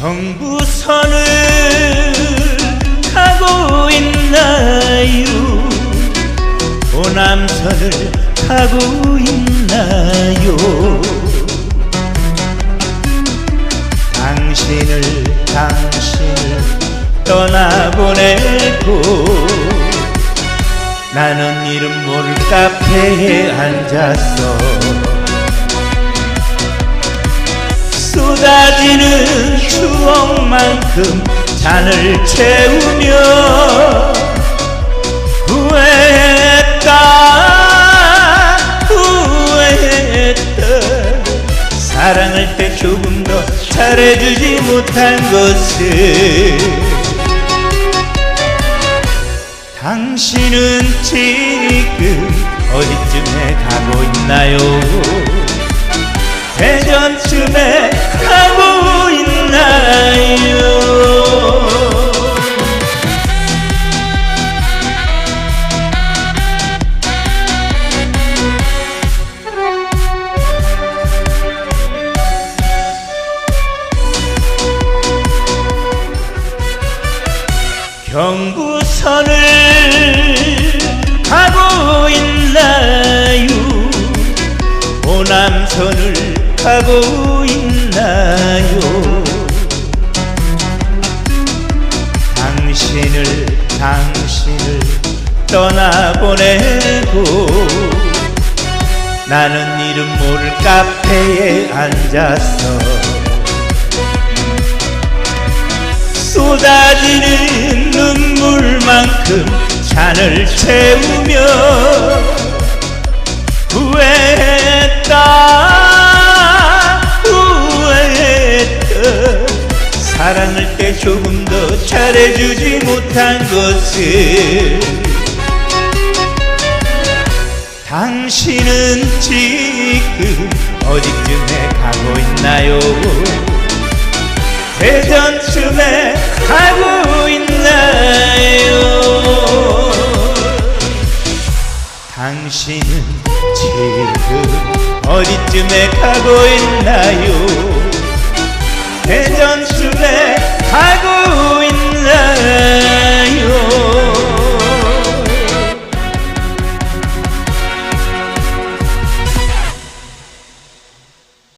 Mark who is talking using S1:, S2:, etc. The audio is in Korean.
S1: 경부선을 타고 있나요? 호남선을 타고 있나요? 당신을 당신을 떠나보내고 나는 이름 모를 카페에 앉았어 쏟아진 추억만큼 잔을 채우며 후회했다 후회했다. 사랑할 때 조금 더 잘해주지 못한 것을 당신은 지금 어디쯤에 가고 있나요 경부선을 가고 있나요? 호남선을 가고 있나요? 당신을 당신을 떠나보내고 나는 이름 모를 카페에 앉았어 쏟아지는 만큼 잔을 채우며 후회했다. 후회했다. 사랑할 때 조금 더 잘해주지 못한 것을 당신은 지금 어디쯤에 가고 있나요? 대전쯤에 가고 어디쯤에 가고 있나요? 대전쯤에 가고